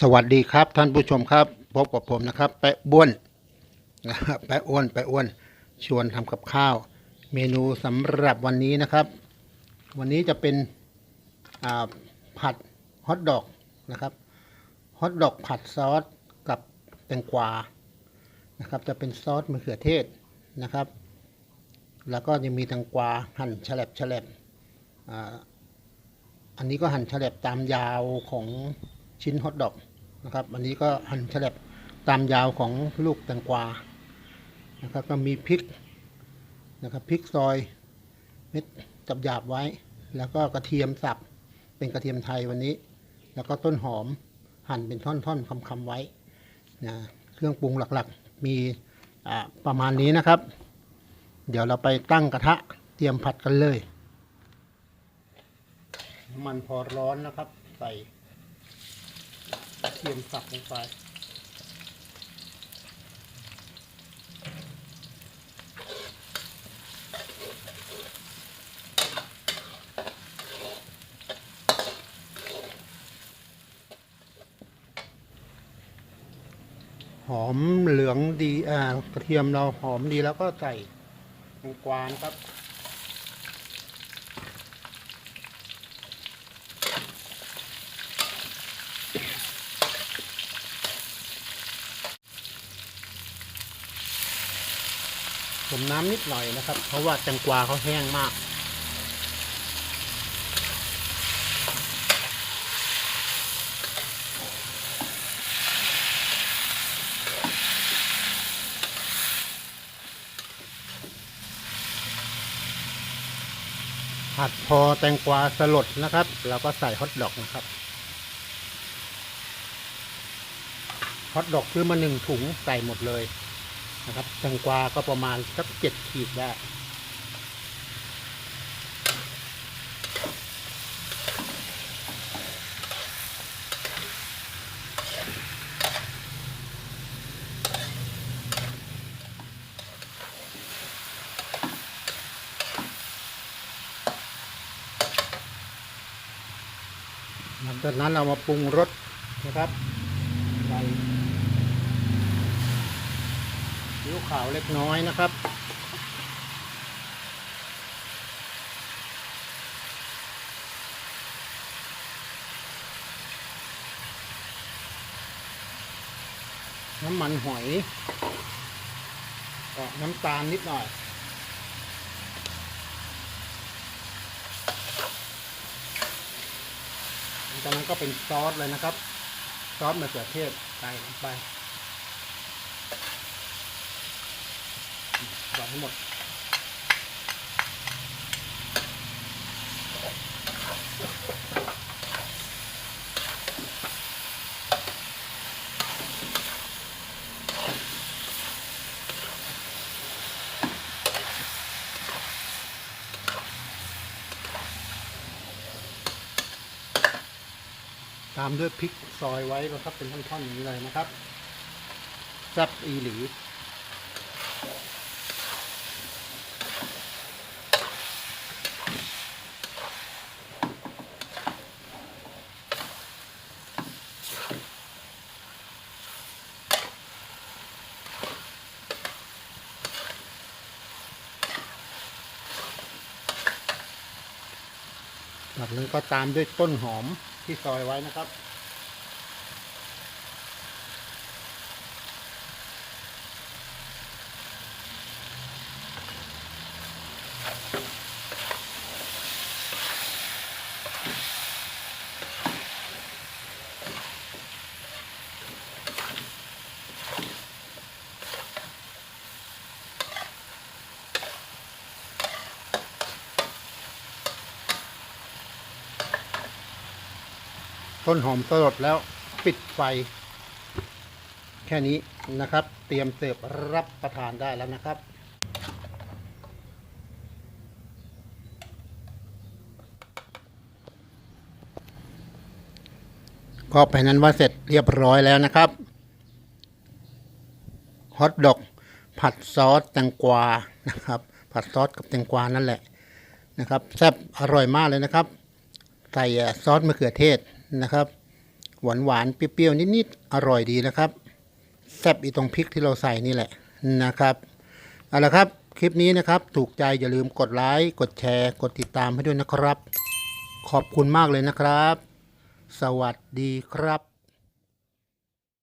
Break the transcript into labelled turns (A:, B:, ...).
A: สวัสดีครับท่านผู้ชมครับ พบกับผมนะครับ แปะบ้วนนะครับแปะอ้วนแปะอ้วน ชวนทำกับข้าว เมนูสำหรับวันนี้นะครับ วันนี้จะเป็นผัดฮอทดอกนะครับฮอทดอกผัดซอสกับแตงกวานะครับ จะเป็นซอสมะเขือเทศนะครับ แล้วก็จะมีแตงกวาหั่นฉลบฉลบอันนี้ก็หั่นฉลบตามยาวของ ชิ้นฮอทดอกนะครับอันนี้ก็หั่นแฉลบตามยาวของลูกแตงกวานะครับก็มีพริกนะครับพริกซอยเม็ดจับหยาบไว้ แล้วก็กระเทียมสับเป็นกระเทียมไทยวันนี้ แล้วก็ต้นหอมหั่นเป็นท่อนๆคำๆไว้นะเครื่องปรุงหลักๆมีประมาณนี้นะครับ เดี๋ยวเราไปตั้งกระทะเตรียมผัดกันเลย น้ำมันพอร้อนนะครับ ใส่ เทียมสับลงไปหอมเหลืองดีอ่ากระเทียมเราหอมดีแล้วก็ใส่แตงกวานะครับ มน้ำนิดหน่อยนะครับ เพราะว่าแตงกวาเขาแห้งมาก ผัดพอแตงกวาสลดนะครับแล้วก็ใส่ฮอทดอกนะครับฮอทดอกซื้อมาหนึ่งถุงใส่หมดเลย นะครับแตงกวาก็ประมาณสักเจ็ดขีดได้หลังจากนั้นเรามาปรุงรสนะครับใส่ซีอิ๊ วขาวเล็กน้อยนะครับ น้ำมันหอยก็น้ำตาลนิดหน่อยจากนั้นก็เป็นซอสเลยนะครับ ซอสมะเขือเทศใส่ลงไป ใส่ให้หมดตามด้วยพริกซอยไว้นะครับเป็นท่อนๆอย่างนี้เลยนะครับแซ่บอีหลี จากนั้นก็ตามด้วยต้นหอมที่ซอยไว้นะครับ ต้นหอมสลดแล้วปิดไฟ แค่นี้นะครับ เตรียมเสิร์ฟรับประทานได้แล้วนะครับก็ไปนั้นว่าเสร็จเรียบร้อยแล้วนะครับฮอทดอกผัดซอสแตงกวานะครับ ผัดซอสกับแตงกวานั่นแหละนะครับแซ่บอร่อยมากเลยนะครับ ใส่ซอสมะเขือเทศ นะครับ หวานหวานๆเปรี้ยวๆนิดๆอร่อยดีนะครับแซ่บอีตรงพริกที่เราใส่นี่แหละนะครับเอาละครับคลิปนี้นะครับ ถูกใจอย่าลืมกดไลค์กดแชร์ กดติดตามให้ด้วยนะครับ ขอบคุณมากเลยนะครับ สวัสดีครับ